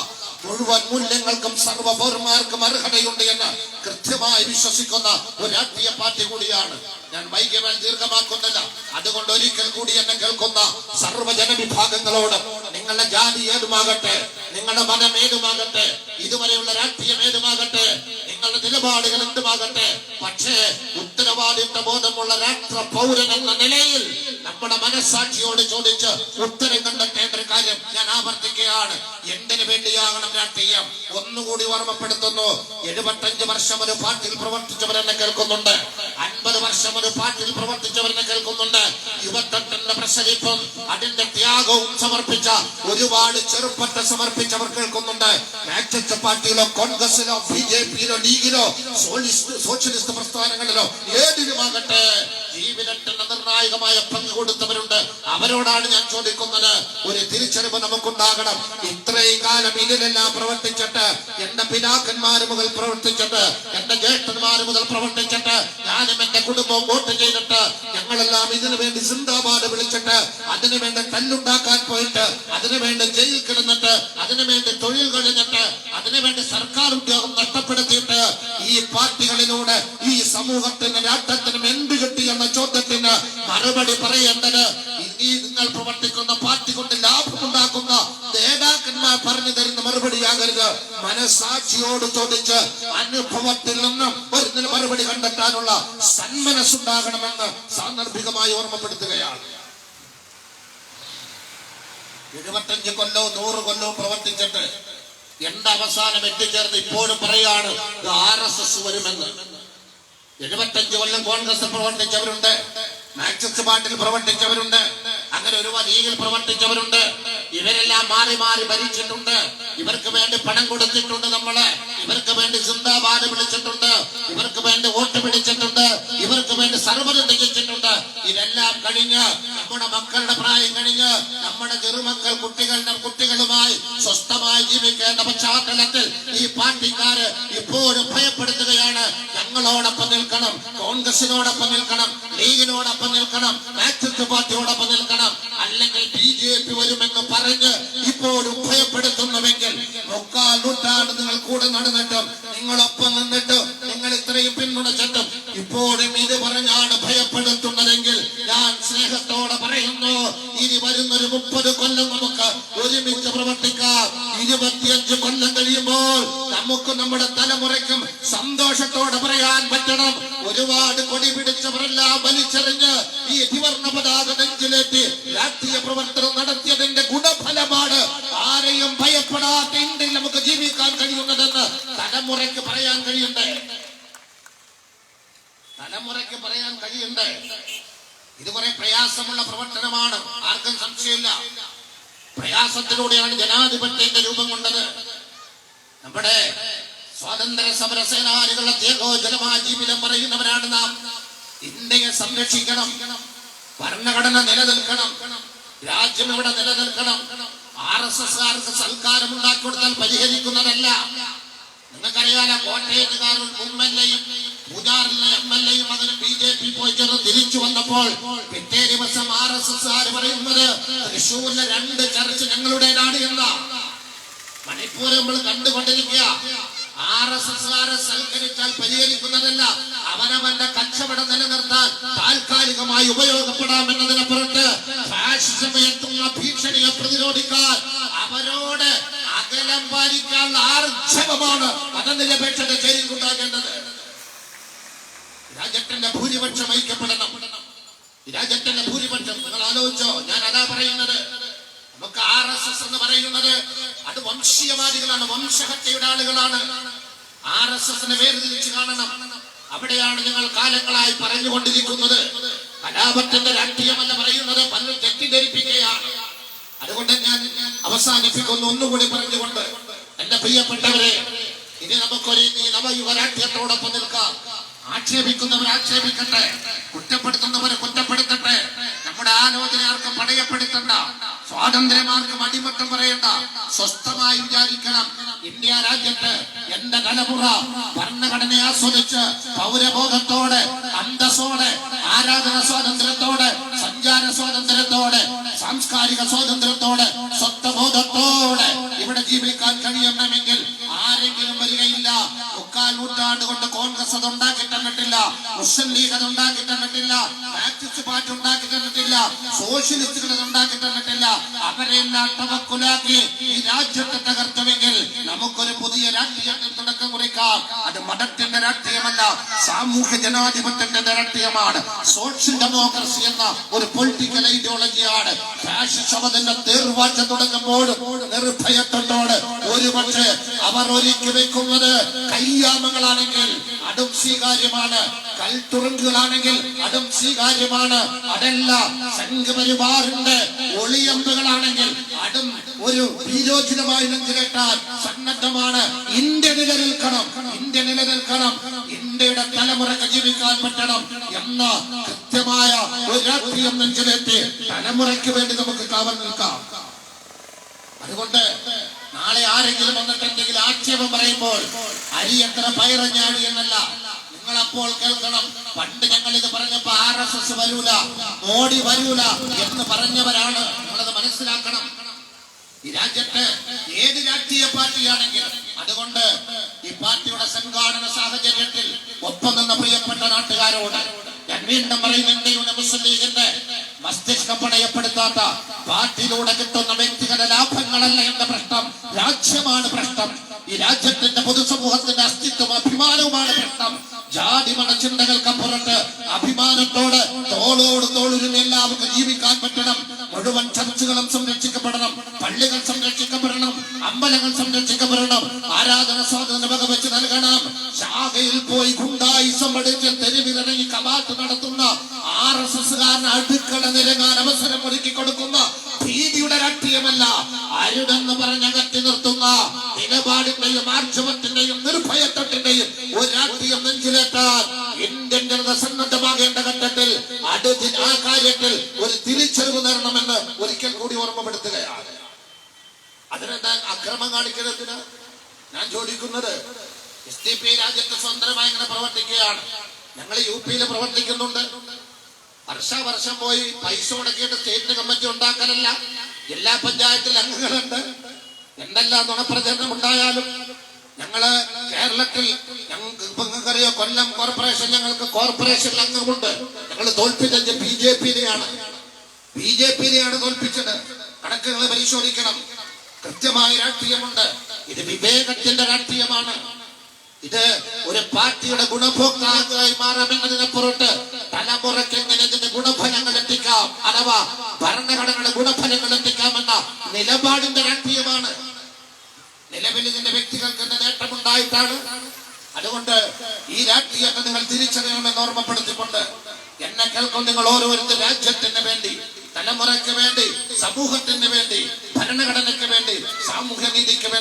മുഴുവൻ മൂല്യങ്ങൾക്കും സർവ പൗരന്മാർക്കും അർഹതയുണ്ട് എന്ന് കൃത്യമായി വിശ്വസിക്കുന്ന ഒരു രാഷ്ട്രീയ പാർട്ടി കൂടിയാണ്. ഞാൻ വൈകിയാൽ ദീർഘമാക്കുന്നില്ല. അതുകൊണ്ട് ഒരിക്കൽ കൂടി എന്നെ കേൾക്കുന്ന സർവ ജനവിഭാഗങ്ങളോട് നിങ്ങളുടെ ജാതി ഏതുമാകട്ടെ നിങ്ങളുടെ മതം ഏതുമാകട്ടെ ഇതുവരെയുള്ള രാഷ്ട്രീയം ഏതുമാകട്ടെ നിങ്ങളുടെ നിലപാടുകൾ എന്തുമാകട്ടെ പക്ഷേ ഉത്തരവാദിത്വ ബോധമുള്ള രാഷ്ട്ര പൗരൻ എന്ന നിലയിൽ നമ്മുടെ മനസ്സാക്ഷിയോട് ചോദിച്ച് ഉത്തരം കണ്ടെത്തേണ്ട ഒരു കാര്യം ഞാൻ ആവർത്തിക്കുകയാണ്. എന്തിനു വേണ്ടിയാകണം രാഷ്ട്രീയം? ഒന്നുകൂടി ഓർമ്മപ്പെടുത്തുന്നു. എഴുപത്തഞ്ച് വർഷം ഒരു പാർട്ടിയിൽ പ്രവർത്തിച്ചവരെന്നെ കേൾക്കുന്നുണ്ട്. അൻപത് വർഷം ഒരു പാർട്ടിയിൽ പ്രവർത്തിച്ചവരെന്നെ കേൾക്കുന്നുണ്ട്. യുവത്വത്തിന്റെ പ്രസരിപ്പും അതിന്റെ ത്യാഗവും സമർപ്പിച്ച ഒരുപാട് ചെറുപ്പത്തെ സമർപ്പിച്ചവർ കേൾക്കുന്നുണ്ട്. മാക്സിസ്റ്റ് പാർട്ടിയിലോ കോൺഗ്രസിലോ ബി ജെ പിയിലോ ലീഗിലോ സോഷ്യലിസ്റ്റ് പ്രസ്ഥാനങ്ങളിലോ ഏതിലുമാകട്ടെ ജീവിതത്തിൽ നിർണായകമായ പങ്ക് കൊടുത്തവരുണ്ട്. അവരോടാണ് ഞാൻ ചോദിക്കുന്നത് ഒരു തിരിച്ചറിവ് നമുക്കുണ്ടാകണം. ഇത്രയും കാലം ഇതിലെല്ലാം പ്രവർത്തിച്ചിട്ട് എന്റെ പിതാക്കന്മാര് മുതൽ പ്രവർത്തിച്ചിട്ട് എന്റെ ജ്യേഷ്ഠന്മാര് മുതൽ പ്രവർത്തിച്ചിട്ട് ഞാനും എന്റെ കുടുംബവും വോട്ട് ചെയ്തിട്ട് ഞങ്ങളെല്ലാം ഇതിനു വേണ്ടി സിന്ദാബാദ് വിളിച്ചിട്ട് അതിനു വേണ്ടി തല്ലുണ്ടാക്കാൻ പോയിട്ട് അതിനു വേണ്ടി ജയിൽ കിടന്നിട്ട് അതിനു വേണ്ടി തൊഴിൽ കഴിഞ്ഞിട്ട് അതിനു വേണ്ടി സർക്കാർ ഉദ്യോഗം നഷ്ടപ്പെടുത്തിയിട്ട് ഈ പാർട്ടികളിലൂടെ സമൂഹത്തിന് രാഷ്ട്രത്തിനും എന്ത് കിട്ടി എന്ന ചോദ്യത്തിന് മറുപടി പറയേണ്ടത് ഇനി നിങ്ങൾ പ്രവർത്തിക്കുന്ന പാർട്ടി കൊണ്ട് ലാഭമുണ്ടാക്കുന്ന നേതാക്കന്മാർ പറഞ്ഞു തരുന്ന മറുപടിയാകരുത് മനസാക്ഷിയോട് ചോദിച്ച് അനുഭവത്തിൽ നിന്നും ഒരു മറുപടി കണ്ടെത്താനുള്ള സന്മനസ്സുണ്ടാകണമെന്ന് സാന്ദർഭികമായി ഓർമ്മപ്പെടുത്തുകയാണ്. എഴുപത്തഞ്ച് കൊല്ലവും നൂറ് കൊല്ലവും പ്രവർത്തിച്ചിട്ട് എന്റെ അവസാനം എത്തിച്ചേർന്ന് ഇപ്പോഴും പറയാണ് ആർ എസ് എസ് വരുമെന്ന്. എഴുപത്തഞ്ച് കൊല്ലം കോൺഗ്രസ് പ്രവർത്തിച്ചവരുണ്ട്. മാക്സിസ്റ്റ് പാർട്ടിയിൽ പ്രവർത്തിച്ചവരുണ്ട്. അങ്ങനെ ഒരുപാട് ലീഗിൽ പ്രവർത്തിച്ചവരുണ്ട്. ഇവരെല്ലാം മാറി മാറി ഭരിച്ചിട്ടുണ്ട്. ഇവർക്ക് വേണ്ടി പണം കൊടുത്തിട്ടുണ്ട് നമ്മൾ. ഇവർക്ക് വേണ്ടി സിന്ദാബാദ് വിളിച്ചിട്ടുണ്ട് ഇവർക്ക് വേണ്ടി വോട്ട് പിടിച്ചിട്ടുണ്ട് ഇവർക്ക് വേണ്ടി സർവതും തികച്ചിട്ടുണ്ട് ഇതെല്ലാം കഴിഞ്ഞ് നമ്മുടെ മക്കളുടെ പ്രായം കഴിഞ്ഞ് നമ്മുടെ ചെറുമക്കൾ കുട്ടികളുടെ കുട്ടികളുമായി സ്വസ്ഥമായി ജീവിക്കേണ്ട പശ്ചാത്തലത്തിൽ ഈ പാർട്ടിക്കാര് ഇപ്പോഴും ഭയപ്പെടുത്തുകയാണ്. ഞങ്ങളോടൊപ്പം നിൽക്കണം കോൺഗ്രസിനോടൊപ്പം നിൽക്കണം ലീഗിനോടൊപ്പം നിൽക്കണം മാക്സിസ്റ്റ് പാർട്ടിയോടൊപ്പം നിൽക്കണം. അല്ലെങ്കിൽ ബി ജെ പി വരുമെന്ന് പറഞ്ഞ് ഇപ്പോഴും ഭയപ്പെടുത്തുന്നുവെങ്കിൽ മുക്കാൽ നൂറ്റാണ്ട് നിങ്ങൾ കൂടെ നടന്നിട്ടും നിങ്ങളൊപ്പം നിന്നിട്ട് നിങ്ങൾ ഇത്രയും പിന്തുണച്ചിട്ടും ഇപ്പോഴും ഇത് പറഞ്ഞാണ് ഭയപ്പെടുത്തുന്നതെങ്കിൽ ഞാൻ സ്നേഹത്തോടെ പറയുന്നു ഇനി വരുന്നൊരു മുപ്പത് കൊല്ലം നമുക്ക് ഒരുമിച്ച് പ്രവർത്തിക്കാം. ഇരുപത്തിയഞ്ച് കൊല്ലം കഴിയുമ്പോൾ നമുക്ക് നമ്മുടെ തലമുറയ്ക്കും സന്തോഷത്തോടെ പറയാൻ പറ്റണം. ഒരുപാട് കൊടി പിടിച്ചവരെല്ലാം വലിച്ചെറിഞ്ഞ് ഈ ത്രിവർണ പതാക നെഞ്ചിലേറ്റ് രാഷ്ട്രീയ പ്രവർത്തനം നടത്തിയതിന്റെ ഗുണഫലമാണ് ആരെയും ഭയപ്പെടാത്ത ഇന്ത്യയിൽ നമുക്ക് ജീവിക്കാൻ കഴിയുന്നതെന്ന് തലമുറയ്ക്ക് പറയാൻ കഴിയണ്ടേ? തലമുറയ്ക്ക് പറയാൻ കഴിയണ്ടേ? ഇത് കുറെ പ്രയാസമുള്ള പ്രവർത്തനമാണ്. ആർക്കും സംശയമില്ല. പ്രയാസത്തിലൂടെയാണ് ജനാധിപത്യത്തിന്റെ രൂപം കൊണ്ടത്. നമ്മുടെ സ്വാതന്ത്ര്യ സമര സേനാനികളുടെ ദേഹോജലമായ ജീവിതം പറയുന്നവരാണ് നാം. ഇന്ത്യയെ സംരക്ഷിക്കണം. ഭരണഘടന നിലനിൽക്കണം. രാജ്യം ഇവിടെ നിലനിൽക്കണം. ആർ എസ് എസ് കാർക്ക് സൽക്കാരം ഉണ്ടാക്കി കൊടുത്താൽ പരിഹരിക്കുന്നതല്ല. നിങ്ങൾക്കറിയാലോ എൽ എയും പൂജാറിലെ എം എൽ എയും അതിന് ബി ജെ പി പോയി ചേർന്ന് തിരിച്ചു വന്നപ്പോൾ പിറ്റേ ദിവസം ആർ എസ് എസ് ആര് പറയുന്നത് തൃശ്ശൂരിലെ രണ്ട് ചർച്ച് ഞങ്ങളുടേതാണ് എന്ന. മണിപ്പൂർ നമ്മൾ കണ്ടുകൊണ്ടിരിക്കുക. ആർ എസ് എസ്കാരെ സൽക്കരിച്ചാൽ പരിഹരിക്കുന്നതല്ല അവനവന്റെ കച്ചവടം നിലനിർത്താൻ താൽക്കാലികമായി ഉപയോഗപ്പെടാമെന്നതിനപ്പുറത്ത് ഫാഷിസം ഉയർത്തുന്ന ഭീഷണിയെ പ്രതിരോധിക്കാൻ അവരോട് അകലം പാലിക്കാനുള്ള ആർജവമാണ് മതനിരപേക്ഷത ചെയ്തുണ്ടാകേണ്ടത് രാജ്യത്തിന്റെ ഭൂരിപക്ഷം ഐക്യപ്പെടണം. രാജ്യത്തിന്റെ ഭൂരിപക്ഷം നിങ്ങൾ ആലോചിച്ചോ ഞാൻ അതാ പറയുന്നത്. നമുക്ക് ആർ എസ് എസ് എന്ന് പറയുന്നത് അത് വംശീയവാദികളാണ് വംശഹത്യയുടെ ആളുകളാണ്. ആർ എസ് എസിനെ വേർതിരിച്ച് കാണണം. അവിടെയാണ് ഞങ്ങൾ കാലങ്ങളായി പറഞ്ഞുകൊണ്ടിരിക്കുന്നത്. കലാപത്തിന്റെ രാഷ്ട്രീയമല്ല പറയുന്നത് പലരും തെറ്റിദ്ധരിപ്പിക്കുകയാണ്. അതുകൊണ്ട് ഞാൻ അവസാനിപ്പിക്കുന്നു ഒന്നുകൂടി പറഞ്ഞുകൊണ്ട്. എന്റെ പ്രിയപ്പെട്ടവരെ ഇനി നമുക്കൊരു നവയുഗ നിൽക്കാം. ആക്ഷേപിക്കുന്നവർ ആക്ഷേപിക്കട്ടെ കുറ്റപ്പെടുത്തുന്നവരെ കുറ്റപ്പെടുത്തട്ടെ. നമ്മുടെ ആലോചന ആർക്കും പടയപ്പെടുത്തണ്ട സ്വാതന്ത്ര്യമാർക്കും അടിമത്തം പറയണ്ട. സ്വസ്ഥമായി വിചാരിക്കണം ഇന്ത്യ രാജ്യത്ത് എന്റെ തലമുറ ഭരണഘടനയെ ആസ്വദിച്ച് പൗരബോധത്തോടെ അന്തസ്സോടെ ആരാധന സ്വാതന്ത്ര്യത്തോടെ സഞ്ചാര സ്വാതന്ത്ര്യത്തോടെ സാംസ്കാരിക സ്വാതന്ത്ര്യത്തോടെ സ്വത്വബോധത്തോടെ ഇവിടെ ജീവിക്കാൻ കഴിയണമെങ്കിൽ മുക്കാൽ നൂറ്റാണ്ട് കൊണ്ട് കോൺഗ്രസ് അത് ഉണ്ടാക്കി തന്നിട്ടില്ല. മുസ്ലിം ലീഗ് അത് ഉണ്ടാക്കി തന്നിട്ടില്ല. മാർക്സിസ്റ്റ് പാർട്ടി ഉണ്ടാക്കി തന്നിട്ടില്ല. സോഷ്യലിസ്റ്റുകൾ അത് ഉണ്ടാക്കി തന്നിട്ടില്ല. അവരെല്ലാം തവക്കുലാക്കി ഈ രാജ്യത്തെ തകർത്തുമെങ്കിൽ നമുക്കൊരു പുതിയ രാഷ്ട്രീയത്തിൽ തുടക്കം കുറിക്കാം. അത് മതത്തിന്റെ രാഷ്ട്രീയമല്ല സാമൂഹ്യ ജനാധിപത്യത്തിന്റെ രാഷ്ട്രീയമാണ്. സോഷ്യൽ ഡെമോക്രസി എന്ന ഒരു പൊളിറ്റിക്കൽ ഐഡിയോളജിയാണ്. ഫാഷിസമതിന്റെ തീർവാഴ്ച തുടങ്ങുമ്പോൾ നിർഭയത്തോട് ഒരുപക്ഷെ അവർ ഒരുക്കി വെക്കുന്നത് കയ്യാമങ്ങളാണെങ്കിൽ അതും സ്വീകാര്യമാണ്. കൽത്തുറങ്കുകളാണെങ്കിൽ അതും സ്വീകാര്യമാണ്. അതല്ല സംഘപരിവാറിന്റെ ഒളിയമ്പുകളാണെങ്കിൽ അതും ഒരു വിരോചിതമായി കേട്ടാൽ സന്നദ്ധമാണ്. ഇന്ത്യ നിലനിൽക്കണം ഇന്ത്യ നിലനിൽക്കണം ഇന്ത്യയുടെ തലമുറയ്ക്ക് ജീവിക്കാൻ പറ്റണം എന്ന കൃത്യമായ ഒരു രാഷ്ട്രീയം നെഞ്ചിലേറ്റി തലമുറയ്ക്ക് വേണ്ടി നമുക്ക് കാവൽ നിൽക്കാം. അതുകൊണ്ട് നാളെ ആരെങ്കിലും വന്നിട്ട് എന്തെങ്കിലും ആക്ഷേപം പറയുമ്പോൾ അരി എത്ര പയറഞ്ഞാടി എന്നല്ല. നിങ്ങൾ അപ്പോൾ കേൾക്കണം. പണ്ട് ഞങ്ങൾ ഇത് പറഞ്ഞപ്പോ ആർ എസ് എസ് വരൂല മോഡി വരൂല എന്ന് പറഞ്ഞവരാണ്. നിങ്ങളത് മനസ്സിലാക്കണം. ഈ രാജ്യത്ത് ഏത് രാഷ്ട്രീയ പാർട്ടിയാണെങ്കിലും അതുകൊണ്ട് ഈ പാർട്ടിയുടെ സംഘാടന സാഹചര്യത്തിൽ ഒപ്പം നിന്ന പ്രിയപ്പെട്ട നാട്ടുകാരോട് ഞാൻ വീണ്ടും പറയുന്നുണ്ട് മുസ്ലിം ലീഗിന്റെ മസ്തിഷ്കം പണയപ്പെടുത്താത്ത പാർട്ടിയിലൂടെ കിട്ടുന്ന വ്യക്തിഗത ലാഭങ്ങളല്ല എന്റെ പ്രശ്നം പ്രവർത്തിക്കുകയാണ് ഞങ്ങൾ യു പിയിൽ പ്രവർത്തിക്കുന്നുണ്ട്. വർഷാവർഷം പോയി പൈസ മുടക്കിയിട്ട് സ്റ്റേറ്റ് കമ്മിറ്റി ഉണ്ടാക്കലല്ല. എല്ലാ പഞ്ചായത്തിൽ അംഗങ്ങളുണ്ട് എന്തെല്ലാം നുണപ്രചരണം ഉണ്ടായാലും ഞങ്ങൾ കേരളത്തിൽ ഞങ്ങൾക്ക് കൊല്ലം കോർപ്പറേഷൻ ഞങ്ങൾക്ക് കോർപ്പറേഷൻ അംഗമുണ്ട്. ഞങ്ങൾ തോൽപ്പിച്ചത് ബി ജെ പിയിലെയാണ്. ബി ജെ പിയിലെയാണ് തോൽപ്പിച്ചത്. കണക്കുകൾ പരിശോധിക്കണം. കൃത്യമായ രാഷ്ട്രീയമുണ്ട്. ഇത് വിവേകത്തിന്റെ രാഷ്ട്രീയമാണ്. ഇത് ഒരു പാർട്ടിയുടെ ഗുണഭോക്താക്കളായി മാറാമെന്നതിനെ പുറത്ത് തലമുറയ്ക്ക് എങ്ങനെ ഇതിന്റെ ഗുണഫലങ്ങൾ എത്തിക്കാം? അഥവാ ഭരണഘടനയുടെ ഗുണഫലങ്ങൾ എത്തിക്കാമെന്ന നിലപാടിന്റെ രാഷ്ട്രീയമാണ്. നിലവിൽ ഇതിന്റെ വ്യക്തികൾക്ക് നേട്ടമുണ്ടായിട്ടാണ്. അതുകൊണ്ട് ഈ രാഷ്ട്രീയത്തെ നിങ്ങൾ തിരിച്ചറിയണമെന്ന് ഓർമ്മപ്പെടുത്തിക്കൊണ്ട് എന്നെ കേൾക്കും നിങ്ങൾ ഓരോരുത്തർ രാജ്യത്തിന് വേണ്ടി തലമുറയ്ക്ക് വേണ്ടി സമൂഹത്തിന് വേണ്ടി നീതിക്ക്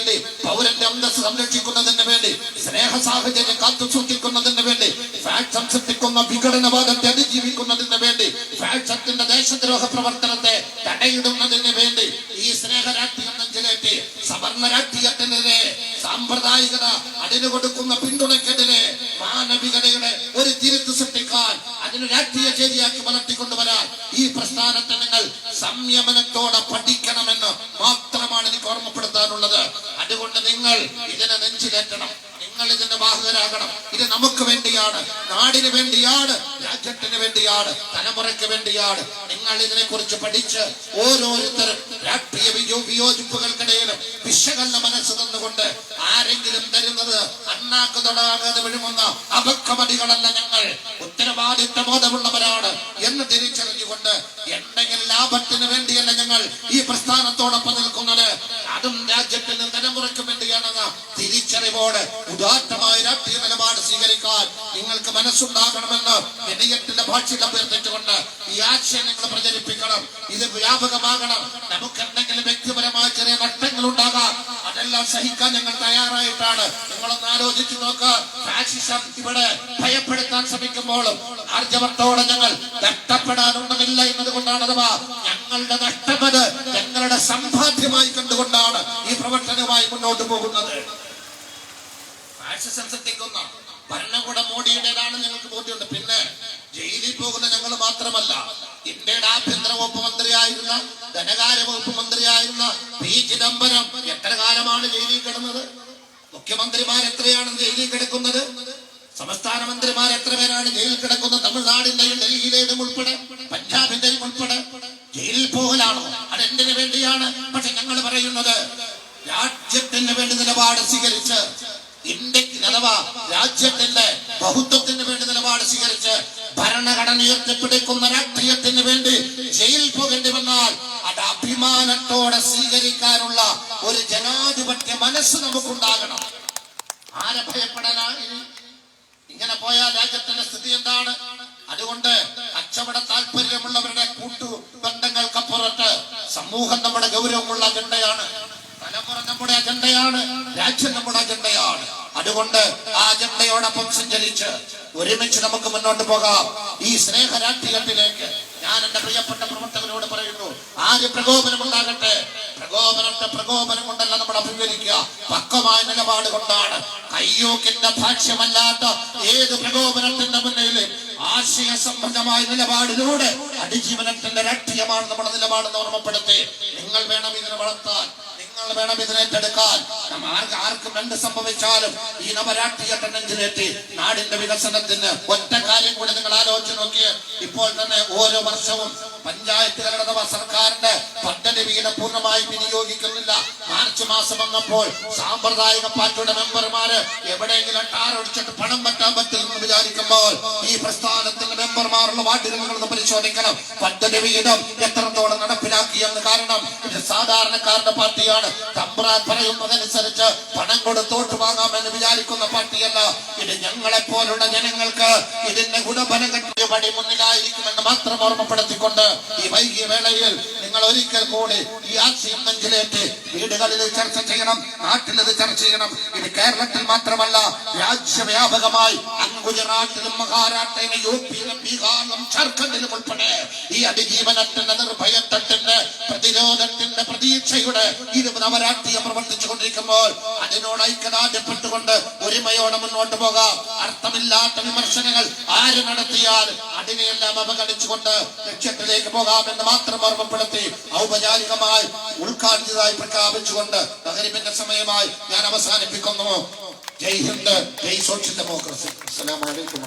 വേണ്ടി പൗരന്റെ അന്തസ് സംരക്ഷിക്കുന്നതിന് വേണ്ടി സ്നേഹ സാഹചര്യം കാത്തു സൂക്ഷിക്കുന്നതിന് വേണ്ടി ഫാക്ഷൻ സൃഷ്ടിക്കുന്ന വിഘടനവാദത്തെ അതിജീവിക്കുന്നതിന് വേണ്ടി ഫാക്ഷത്തിന്റെ ദേശദ്രോഹ പ്രവർത്തനത്തെ തടയിടുന്നതിന് വേണ്ടി ഈ സ്നേഹ രാഷ്ട്രീയം നെഞ്ചിലേറ്റി സവർണ രാഷ്ട്രീയത്തിനെതിരെ സാമ്പ്രദായികത അതിന് കൊടുക്കുന്ന പിന്തുണയ്ക്കെതിരെ മാനവികതയുടെ ഒരു തിരുത്ത് സൃഷ്ടിക്കാൻ അതിന് രാഷ്ട്രീയ ചേരിയാക്കി വളർത്തിക്കൊണ്ടുവരാൻ ഈ പ്രസ്ഥാനത്തെ നിങ്ങൾ സംയമനത്തോടെ പഠിക്കണമെന്ന് മാത്രമാണ് എനിക്ക് ഓർമ്മപ്പെടുത്താനുള്ളത് അതുകൊണ്ട് നിങ്ങൾ ഇതിനെ നെഞ്ചിലേറ്റണം നിങ്ങൾ ഇതിന്റെ വാഹകരാകണം ഇത് നമുക്ക് വേണ്ടിയാണ്. നാടിന് വേണ്ടിയാണ്. രാജ്യത്തിന് വേണ്ടിയാണ്. തലമുറയ്ക്ക് വേണ്ടിയാണ്. നിങ്ങൾ ഇതിനെ കുറിച്ച് പഠിച്ച് ഓരോരുത്തരും രാഷ്ട്രീയ വിയോ വിയോജിപ്പുകൾക്കിടയിലും വിശകലന മനസ്സ് തന്നുകൊണ്ട് ആരെങ്കിലും തരുന്നത് അണ്ണാക്ക് തൊടാകാതെ വിഴുങ്ങുന്ന അപക്വമടികളല്ല ഞങ്ങൾ. ഉത്തരവാദിത്ത ബോധമുള്ളവരാണ് എന്ന് തിരിച്ചറിഞ്ഞുകൊണ്ട് എന്തെങ്കിലും ലാഭത്തിന് വേണ്ടിയല്ല ഞങ്ങൾ ഈ പ്രസ്ഥാനത്തോടൊപ്പം രാഷ്ട്രീയ നിലപാട് സ്വീകരിക്കാൻ നിങ്ങൾക്ക് മനസ്സുണ്ടാകണമെന്ന് വിനയത്തിന്റെ ഭാഷയിൽ അഭ്യർത്ഥിച്ചുകൊണ്ട് ഈ ആശയം നിങ്ങൾ പ്രചരിപ്പിക്കണം. ഇത് വ്യാപകമാകണം. നമുക്ക് എന്തെങ്കിലും വ്യക്തിപരമായ ചെറിയ നഷ്ടങ്ങൾ ഉണ്ടാകാം അതെല്ലാം സഹിക്കാൻ ഞങ്ങൾ തയ്യാറായിട്ടാണ്. നിങ്ങളൊന്ന് ആലോചിച്ചു നോക്ക്. ഫാസിസം ഇവിടെ ഭയപ്പെടുത്താൻ ശ്രമിക്കുമ്പോഴും ആർജവത്തോടെ ഞങ്ങൾ നഷ്ടപ്പെടാനുണ്ടതില്ല എന്നതുകൊണ്ടാണ് അഥവാ ഞങ്ങളുടെ നഷ്ടമത് ഞങ്ങളുടെ സമ്പാദ്യമായി കണ്ടുകൊണ്ടാണ് ഈ പ്രവർത്തനവുമായി മുന്നോട്ട് പോകുന്നത്. ശ്രദ്ധിക്കുന്ന ഭരണകൂടം മോഡിയുടേതാണ് ഞങ്ങൾക്ക് ബോധ്യമുണ്ട്. പിന്നെ ജയിലിൽ പോകുന്ന ഞങ്ങൾ മാത്രമല്ല ഇന്ത്യയുടെ ആഭ്യന്തര വകുപ്പ് മന്ത്രിയായിരുന്ന ധനകാര്യ വകുപ്പ് മന്ത്രിയായിരുന്ന പി ചിദംബരം എത്ര കാലമാണ് ജയിലിൽ കിടന്നത്? മുഖ്യമന്ത്രിമാർ എത്രയാണ് ജയിലിൽ കിടക്കുന്നത്? സംസ്ഥാന മന്ത്രിമാർ എത്ര പേരാണ് ജയിലിൽ കിടക്കുന്നത്? തമിഴ്നാടിന്റെയും ഡൽഹിയിലേതും ഉൾപ്പെടെ പഞ്ചാബിന്റെയും ഉൾപ്പെടെ. ജയിലിൽ പോകലാണോ? അതെന്തിനു വേണ്ടിയാണ്? പക്ഷെ ഞങ്ങൾ പറയുന്നത് രാജ്യത്തിന് വേണ്ടി നിലപാട് സ്വീകരിച്ച് ഇന്ത്യയ്ക്ക് അഥവാ രാജ്യത്തിന്റെ ബഹുത്വത്തിന് വേണ്ടി നിലപാട് സ്വീകരിച്ച് ഭരണഘടന ഉയർത്തിപ്പിടിക്കുന്ന രാഷ്ട്രീയത്തിന് വേണ്ടി ജയിൽ പോകേണ്ടി വന്നാൽ അത് അഭിമാനത്തോടെ സ്വീകരിക്കാനുള്ള ഒരു ജനാധിപത്യ മനസ്സ് നമുക്കുണ്ടാകണം. ആരെ ഭയപ്പെടാനാണ് ഇങ്ങനെ പോയാൽ രാജ്യത്തിന്റെ സ്ഥിതി എന്താണ്? അതുകൊണ്ട് കച്ചവട താല്പര്യമുള്ളവരുടെ കൂട്ടു ബന്ധങ്ങൾക്കപ്പുറത്ത് സമൂഹം നമ്മുടെ ഗൗരവമുള്ള അജണ്ടയാണ് തലമുറ നമ്മുടെ അജണ്ടയാണ് രാജ്യം നമ്മുടെ അജണ്ടയാണ്. അതുകൊണ്ട് ആ അജണ്ടയോടൊപ്പം സഞ്ചരിച്ച് ഒരുമിച്ച് നമുക്ക് മുന്നോട്ട് പോകാം. ഈ സ്നേഹ ഞാൻ എന്റെ പ്രിയപ്പെട്ട പ്രവർത്തകരോട് പറയുന്നു ആര് പ്രകോപനം ഉണ്ടാകട്ടെ പ്രകോപനത്തെ പ്രകോപനം കൊണ്ടല്ല നമ്മൾ അഭിമുഖീകരിക്കുക. പക്വമായ നിലപാട് കൊണ്ടാണ്. കയ്യൂക്കിന്റെ ഭാഷ്യമല്ലാത്ത ഏത് പ്രകോപനത്തിന്റെ മുന്നിൽ ആശയ സംബന്ധമായ നിലപാടിലൂടെ അതിജീവനത്തിന്റെ രാഷ്ട്രീയമാണ് നമ്മുടെ നിലപാടെന്ന് ഓർമ്മപ്പെടുത്തി. നിങ്ങൾ വേണം ഇതിനെ വളർത്താൻ. വേണം ഇതിനെ ഏറ്റെടുക്കാൻ നമ്മ ആർക്കും എന്ത് സംഭവിച്ചാലും ഈ നവരാഷ്ട്രീയത്തെ നെഞ്ചിലേറ്റി നാടിന്റെ വികസനത്തിന് ഒറ്റ കാര്യം കൂടി നിങ്ങൾ ആലോചിച്ച് നോക്കിയേ. ഇപ്പോൾ തന്നെ ഓരോ വർഷവും പഞ്ചായത്തുകളുടെ അഥവാ സർക്കാരിന്റെ പദ്ധതി വീട് പൂർണമായി വിനിയോഗിക്കുന്നില്ല. മാർച്ച് മാസം വന്നപ്പോൾ സാമ്പ്രദായിക പാർട്ടിയുടെ മെമ്പർമാര് എവിടെയെങ്കിലും ടാറൊടിച്ചിട്ട് പണം പറ്റാൻ പറ്റില്ലെന്ന് വിചാരിക്കുമ്പോൾ ഈ പ്രസ്ഥാനത്തിന്റെ മെമ്പർമാരുള്ള വാർഡുകൾ നിങ്ങളൊന്ന് പരിശോധിക്കണം. പദ്ധതി വീതം എത്രത്തോളം നടപ്പിലാക്കിയെന്ന് കാരണം ഇത് സാധാരണക്കാരുടെ പാർട്ടിയാണ്. തമ്പ്രാൻ പറയുന്നതനുസരിച്ച് പണം കൊടുത്തോട്ട് വാങ്ങാമെന്ന് വിചാരിക്കുന്ന പാർട്ടിയല്ല. ഇത് ഞങ്ങളെ പോലുള്ള ജനങ്ങൾക്ക് ഇതിന്റെ ഗുണഫലങ്ങൾ പടി മുന്നിലായിരിക്കുമെന്ന് മാത്രം ഓർമ്മപ്പെടുത്തിക്കൊണ്ട് ഈ വൈകിയ വേളയിൽ ഒരിക്കൽ കൂടി ഈ ആശയം നെഞ്ചിലേറ്റ് വീടുകളിൽ ചർച്ച ചെയ്യണം നാട്ടിൽ ഇത് ചർച്ച ചെയ്യണം. ഇത് കേരളത്തിൽ മാത്രമല്ല രാജ്യവ്യാപകമായി ഗുജറാത്തിലും മഹാരാഷ്ട്രയിലും യു പിയിലും ബീഹാറിലും ഝാർഖണ്ഡിലും ഉൾപ്പെടെ ഈ അതിജീവനത്തിന്റെ നിർഭയത്വത്തിന്റെ പ്രതിരോധത്തിന്റെ പ്രതീക്ഷയുടെ ഇരുപത് അവരാഷ്ട്രീയം പ്രവർത്തിച്ചു കൊണ്ടിരിക്കുമ്പോൾ അതിനോട് ഐക്യദാർഢ്യപ്പെട്ടുകൊണ്ട് ഒരുമയോടെ മുന്നോട്ട് പോകാം. അർത്ഥമില്ലാത്ത വിമർശനങ്ങൾ ആര് നടത്തിയാൽ അതിനെയെല്ലാം അവഗണിച്ചുകൊണ്ട് ലക്ഷ്യത്തിലേക്ക് പോകാമെന്ന് മാത്രം ഓർമ്മപ്പെടുത്തി ഔപചാരികമായി ഉദ്ഘാടിച്ചതായി പ്രഖ്യാപിച്ചുകൊണ്ട് നഗരിപ്പിന്റെ സമയമായി ഞാൻ അവസാനിപ്പിക്കുന്നു. ജയ് ഹിന്ദ് ജയ് സോഷ്യൽ ഡെമോക്രസി അസ്സലാമു അലൈക്കും